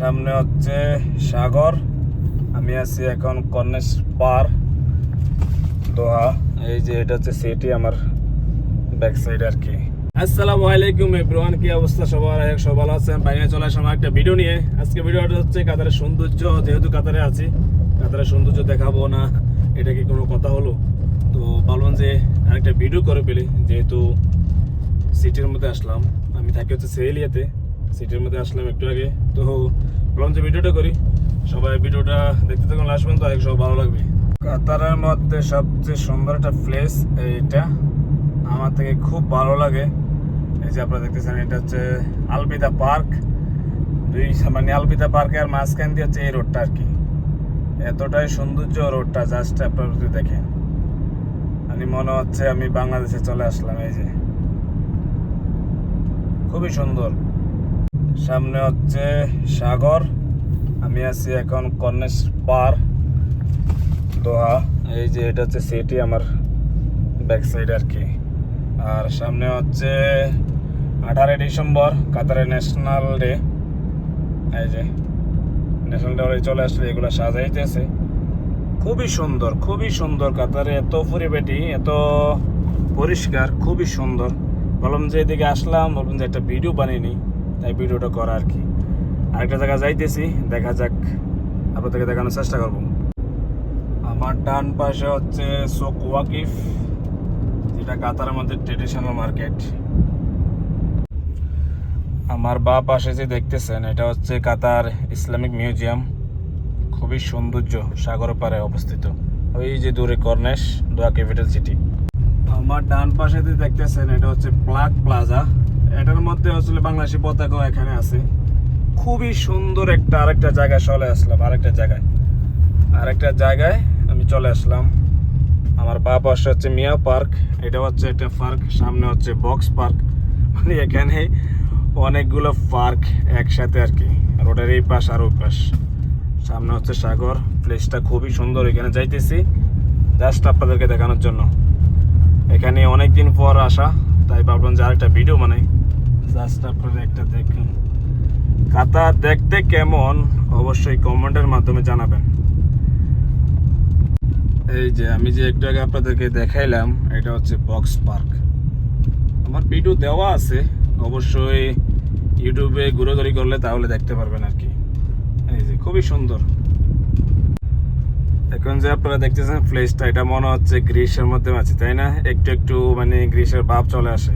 সামনে হচ্ছে সাগর। আমি আছি এখন কর্নেশ পার, দোহা। এই যে এটা হচ্ছে সিটি আমার ব্যাক সাইড আর কি। আসসালামু আলাইকুম এভরিওয়ান কি অবস্থা সবার? এক সব ভালো আছেন। বাইরে চলে আসলাম একটা ভিডিও নিয়ে। আজকে ভিডিওটা হচ্ছে কাতারের সৌন্দর্য, যেহেতু কাতারে আছি, কাতারের সৌন্দর্য দেখাবো না, এটা কি কোনো কথা হলো? তো ভাবলাম যে আরেকটা ভিডিও করে ফেলি, যেহেতু সিটির মধ্যে আসলাম। আমি থাকি হচ্ছে সেলিয়াতে সিটির মধ্যে আসলাম একটু আগে। তো ভাবলাম যে ভিডিওটা করি। সবাই ভিডিওটা দেখতে থাকুন, লাস্ট পর্যন্ত এক সব ভালো লাগবে। কাতারের মধ্যে সবচেয়ে সুন্দর একটা প্লেস এইটা। আমার থেকে খুব ভালো লাগে। এই যে আপনারা দেখতেছেন, এটা হচ্ছে আলবিদা পার্ক। দুই মানে আলবিদা পার্কের মাঝখান দিয়ে হচ্ছে এই রোডটা আর কি। এতটাই সৌন্দর্য রোডটা জাস্ট আপনারা যদি দেখেন। আমি মনে হচ্ছে আমি বাংলাদেশে চলে আসলাম, এই যে। খুবই সুন্দর। সামনে হচ্ছে সাগর। আমি আছি এখন কর্নেশ পার, দোহা। এই যে এটা হচ্ছে সিটি আমার ব্যাক সাইড আর কি। আর সামনে হচ্ছে আঠারোই ডিসেম্বর, কাতারে ন্যাশনাল ডে। এই যে, ন্যাশনাল ডে চলে আসলে, এগুলো সাজাইতেছে। খুবই সুন্দর খুবই সুন্দর কাতারে, এত পরিবেটি, এত পরিষ্কার, খুবই সুন্দর। বললাম যে এদিকে আসলাম, বললাম যে একটা ভিডিও বানিয়ে নিই। তাই ভিডিওটা করা আর কি। আরেকটা জায়গা যাইতেছি, দেখা যাক আপনাদেরকে দেখানোর চেষ্টা করব। আমার ডান পাশে হচ্ছে সোক ওয়াকিফ, যেটা কাতারের মধ্যে ট্রেডিশনাল মার্কেট আমার বা পাশে যে দেখতেছেন, এটা হচ্ছে কাতার ইসলামিক মিউজিয়াম। খুবই সৌন্দর্য, সাগর পাড়ে অবস্থিত। ওই যে দূরে কর্নেশ দোয়া ক্যাপিটাল সিটি। আমার ডান পাশে যে দেখতেছেন, এটা হচ্ছে প্লাগ প্লাজা। এটার মধ্যে আসলে বাংলাদেশি পতাকাও এখানে আছে। খুবই সুন্দর একটা আরেকটা জায়গায় চলে আসলাম, আরেকটা জায়গায়। আরেকটা জায়গায় আমি চলে আসলাম। আমার বা পাশে হচ্ছে মিয়া পার্ক, এটা হচ্ছে একটা পার্ক, সামনে হচ্ছে বক্স পার্ক। মানে এখানে অনেকগুলো পার্ক একসাথে আর কি রোডের এই পাশ আর ওই পাশ। সামনে হচ্ছে সাগর প্লেসটা খুবই সুন্দর, এখানে যাইতেছি জাস্ট আপনাদেরকে দেখানোর জন্য। এখানে অনেক দিন পর আসা, তাই ভাবলাম যে আরেকটা ভিডিও বানাই। জাস্ট আপনারা একটা দেখুন দেখতে কেমন, অবশ্যই কমেন্টের মাধ্যমে জানাবেন। এই যে আমি যে একটু আগে আপনাদেরকে দেখাইলাম, এটা হচ্ছে বক্স পার্ক। আমার ভিডিও দেওয়া আছে, অবশ্যই ইউটিউবে ঘুরোঘুরি করলে তাহলে দেখতে পারবেন আর কি। এই যে খুবই সুন্দর। এখন যে আপনারা দেখতেছেন প্লেসটা এটা মনে হচ্ছে গ্রীষ্মের মধ্যে আছে, তাই না? একটু একটু মানে গ্রীষ্মের ভাব চলে আসে।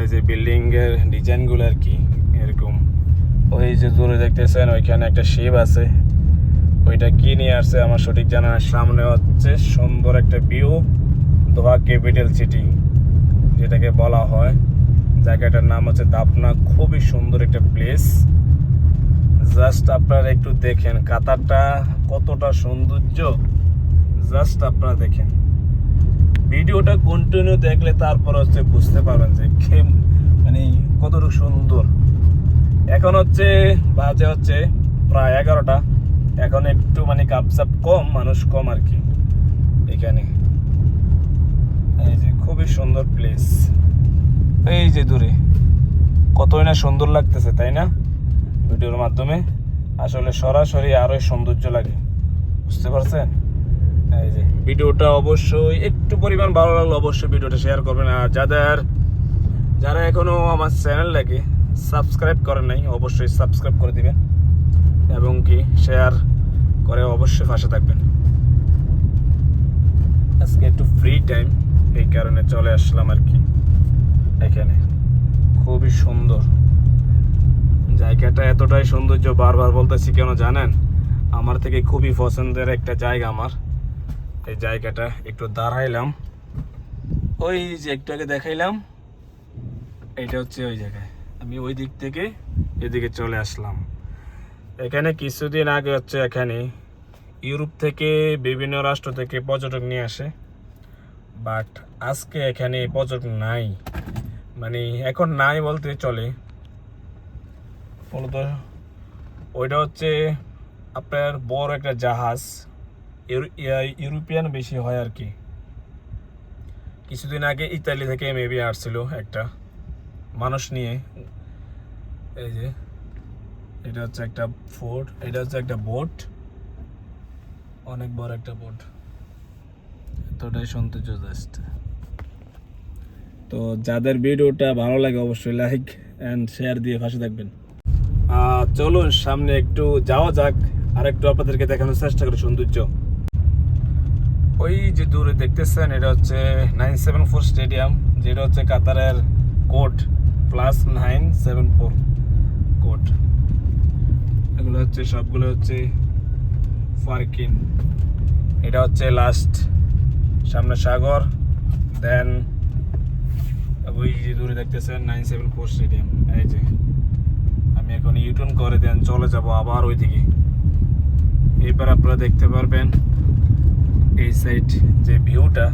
এই যে বিল্ডিং এর ডিজাইনগুলো আর কি, এরকম। ওই যে দূরে দেখতেছেন, ওইখানে একটা শিব আছে। ওইটা কি নিয়ে আসছে আমার সঠিক জানা। সামনে হচ্ছে সুন্দর একটা ভিউ, দোহা ক্যাপিটাল সিটি, যেটাকে বলা হয়। জায়গাটার নাম হচ্ছে দাপনা। খুবই সুন্দর একটা প্লেস। জাস্ট আপনারা একটু দেখেন, কাতারটা কতটা সৌন্দর্য। জাস্ট আপনারা দেখেন। ভিডিওটা কন্টিনিউ দেখলে তারপর হচ্ছে বুঝতে পারবেন যে কে- মানে কতটুকু সুন্দর। এখন হচ্ছে বাজে হচ্ছে প্রায় এগারোটা। এখন একটু মানে কাপসাপ কম, মানুষ কম আর কি এখানে। এই যে খুবই সুন্দর প্লেস এই যে দূরে। কতই না সুন্দর লাগতেছে, তাই না? ভিডিওর মাধ্যমে। আসলে সরাসরি আরোই সৌন্দর্য লাগে। বুঝতে পারছেন? ভিডিওটা অবশ্যই একটু পরিমাণ ভালো লাগল অবশ্যই ভিডিওটা শেয়ার করবেন। আর যাদের যারা এখনও আমার চ্যানেলটাকে সাবস্ক্রাইব করেন নাই, অবশ্যই সাবস্ক্রাইব করে দিবেন এবং কি শেয়ার করে অবশ্যই পাশে থাকবেন। আজকে একটু ফ্রি টাইম এই কারণে চলে আসলাম আর কি এখানে। খুবই সুন্দর। জায়গাটা এতটাই সৌন্দর্য বারবার বলতেছি, কেন জানেন? আমার থেকে খুবই পছন্দের একটা জায়গা আমার। এই জায়গাটা একটু দাঁড়াইলাম। ওই যে একটু আগে দেখাইলাম এটা হচ্ছে ওই জায়গায়। আমি ওই দিক থেকে এদিকে চলে আসলাম। এখানে কিছুদিন আগে হচ্ছে এখানে ইউরোপ থেকে বিভিন্ন রাষ্ট্র থেকে পর্যটক নিয়ে আসে। বাট আজকে এখানে পর্যটক নাই। মানে এখন নাই বলতে চলে। মূলত ওইটা হচ্ছে আপনার বড় একটা জাহাজ। ইউরোপিয়ান বেশি হয় আর কি। কিছুদিন আগে ইতালি থেকে মেবি আসছিল একটা মানুষ নিয়ে। এই যে, এটা হচ্ছে একটা ফোর্ট, এটা হচ্ছে একটা বোট। অনেক বড় একটা বোট। এতটাই সৌন্দর্য জাস্ট তো যাদের ভিডিওটা ভালো লাগে অবশ্যই লাইক অ্যান্ড শেয়ার দিয়ে পাশে থাকবেন। চলুন সামনে একটু যাওয়া যাক। আর একটু আপনাদেরকে দেখানোর চেষ্টা করি সৌন্দর্য। ওই যে দূরে দেখতেছেন, এটা হচ্ছে নাইন সেভেন ফোর স্টেডিয়াম, যেটা হচ্ছে কাতারের code, plus nine seven four code. এগুলো হচ্ছে, সবগুলো হচ্ছে ফার্কিন। এটা হচ্ছে লাস্ট সামনে সাগর দেন ওই যে দূরে দেখতেছেন নাইন সেভেন ফোর স্টেডিয়াম। এই যে, আমি এখন ইউটার্ন করে দেন চলে যাব আবার ওইদিকে। এবার আপনারা দেখতে পারবেন এই সাইড যে ভিউটা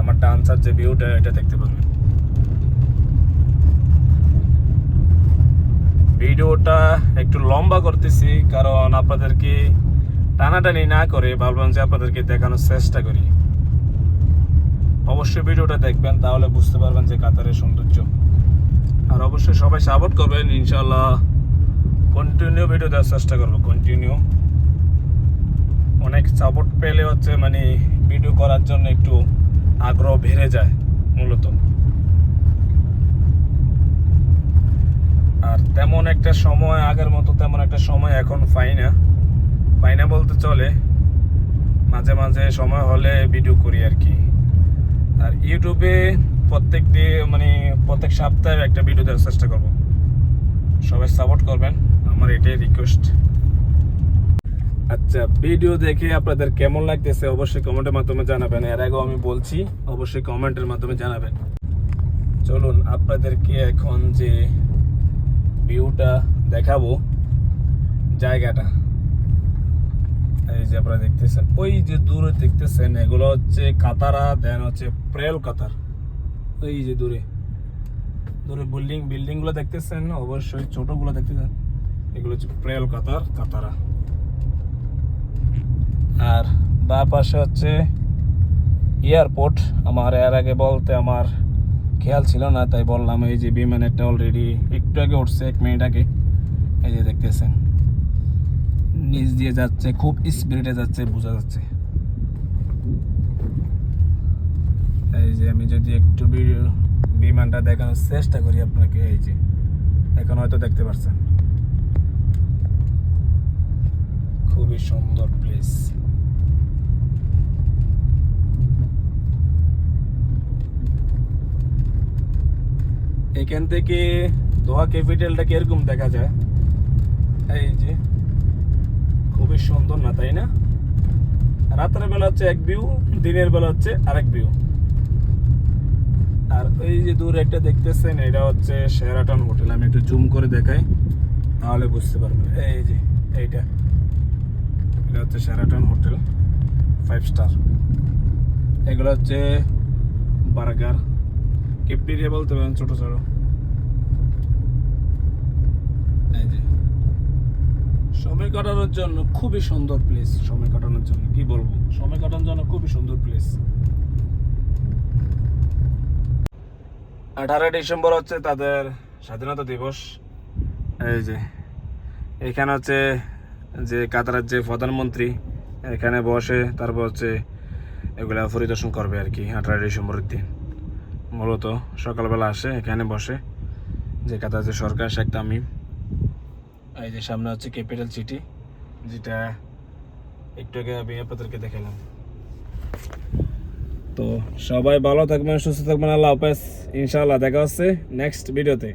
আমার ডান্সার যে ভিউটা এটা দেখতে পাবেন। ভিডিওটা একটু লম্বা করতেছি, কারণ আপনাদেরকে টানাটানি না করে ভাবলাম যে আপনাদেরকে দেখানোর চেষ্টা করি। অবশ্যই ভিডিওটা দেখবেন, তাহলে বুঝতে পারবেন যে কাতারের সৌন্দর্য। আর অবশ্যই সবাই সাপোর্ট করবেন ইনশাল্লাহ কন্টিনিউ ভিডিও দেওয়ার চেষ্টা করব কন্টিনিউ অনেক সাপোর্ট পেলে হচ্ছে মানে ভিডিও করার জন্য একটু আগ্রহ বেড়ে যায়, মূলত। আর তেমন একটা সময়, আগের মতো তেমন একটা সময় এখন পাই না। পাই না বলতে চলে, মাঝে মাঝে সময় হলে ভিডিও করি আর কি। আর ইউটিউবে প্রত্যেক ডে মানে প্রত্যেক সপ্তাহে একটা ভিডিও দেওয়ার চেষ্টা করব। সবাই সাপোর্ট করবেন, আমার এটাই রিকোয়েস্ট আচ্ছা ভিডিও দেখে আপনাদের কেমন লাগতেছে অবশ্যই কমেন্টের মাধ্যমে জানাবেন। এর আগেও আমি বলছি, অবশ্যই কমেন্টের মাধ্যমে জানাবেন। চলুন, আপনাদেরকে এখন যে ভিউটা দেখাবো, জায়গাটা। এই যে আপনারা দেখতেছেন, ওই যে দূরে দেখতেছেন, এগুলো হচ্ছে কাতারা দেন হচ্ছে প্রেল কাতার। ওই যে দূরে। দূরে বিল্ডিং বিল্ডিংগুলো দেখতেছেন, অবশ্যই ছোটগুলো দেখতেছেন। এগুলো হচ্ছে প্রেল কাতার, কাতারা। আর বা পাশে হচ্ছে এয়ারপোর্ট। আমার এর আগে বলতে আমার খেয়াল ছিল না, তাই বললাম এই যে বিমানেরটা অলরেডি একটু আগে উঠছে এক মিনিট আগে। এই যে দেখতেছেন, নিচ দিয়ে যাচ্ছে, খুব স্পিডে যাচ্ছে, বোঝা যাচ্ছে। এই যে আমি যদি একটু বিমানটা দেখানোর চেষ্টা করি আপনাকে, এই যে, এখন হয়তো দেখতে পাচ্ছেন খুবই সুন্দর প্লেস এখান থেকে দোহা ক্যাপিটালটা কীরকম দেখা যায়? এই যে, খুবই সুন্দর না, তাই না? রাতের বেলা হচ্ছে এক ভিউ, দিনের বেলা হচ্ছে আরেক ভিউ। আর ওই যে দূরে একটা দেখতেছেন, এটা হচ্ছে শেরাটন হোটেল আমি একটু জুম করে দেখাই, তাহলে বুঝতে পারবেন। এই যে, এইটা। এটা হচ্ছে শেরাটন হোটেল ফাইভ স্টার এগুলো হচ্ছে বার্গার। কিপটিরিয়া বলতে পারেন ছোট ছোট সময় কাটানোর জন্য খুবই সুন্দর প্লেস সময় কাটানোর জন্য, কি বলব? সময় কাটানোর জন্য খুবই সুন্দর প্লেস আঠারোই ডিসেম্বর হচ্ছে তাদের স্বাধীনতা দিবস। এই যে, এখানে হচ্ছে যে কাতারের যে প্রধানমন্ত্রী, এখানে বসে, তারপর হচ্ছে এগুলা পরিদর্শন করবে আর কি আঠারোই ডিসেম্বরের দিন। মূলত সকালবেলা আসে, এখানে বসে। যে কাতা যে সরকার, শেখ তামিম। এই যে সামনে হচ্ছে ক্যাপিটাল সিটি, যেটা একটু আগে আমি আপনাদেরকে দেখালাম। তো সবাই ভালো থাকবেন, সুস্থ থাকবেন, আল্লাহ হাফেজ। ইনশাআল্লাহ দেখা হচ্ছে নেক্সট ভিডিওতে